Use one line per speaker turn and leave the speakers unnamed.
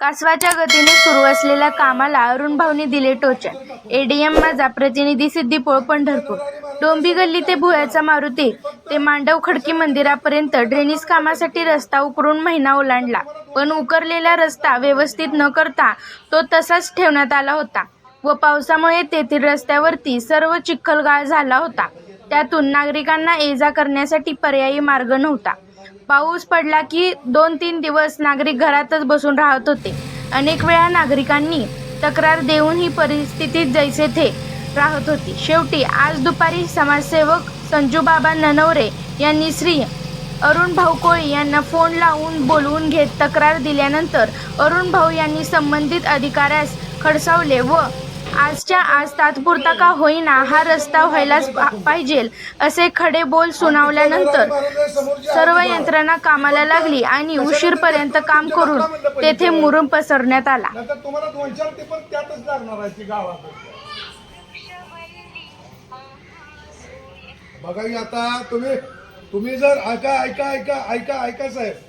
कासवाच्या गतीने सुरू असलेल्या कामाला अरुण भाऊनी दिले टोचन. एडीएम माझा प्रतिनिधी सिद्दीपोळ पंढरपूर डोंबी गल्ली ते भुयाचा मारुती. ते मांडव खडकी मंदिरापर्यंत ड्रेनेज कामासाठी रस्ता उकरून महिना ओलांडला. पण उकरलेला रस्ता व्यवस्थित न करता तो तसाच ठेवण्यात आला होता व पावसामुळे तेथील रस्त्यावरती सर्व चिखलगाळ झाला होता. त्यातून नागरिकांना ये जा करण्यासाठी पर्यायी मार्ग नव्हता. पाऊस पडला की दोन तीन दिवस नागरिक घरातच बसून राहत होते. अनेक वेळा नागरिकांनी तक्रार देऊन ही परिस्थिती जैसे थे राहत होती. शेवटी आज दुपारी समाजसेवक संजूबाबा ननवरे यांनी श्री अरुण भाऊ कोळी यांना फोन लावून बोलवून घेत तक्रार दिल्यानंतर अरुण भाऊ यांनी संबंधित अधिकाऱ्यास खडसावले व आजच्या आज तात्पुरता का होईना हा रस्ता व्हायलाच पाहिजे असे खडे बोल सुनावल्यानंतर सर्व यंत्रणा कामाला लागली आणि उशीरपर्यंत काम करून तेथे मुरुम पसरण्यात आला.
बघा आता तुम्ही तुम्ही जर ऐका ऐका ऐका ऐका ऐका साहेब.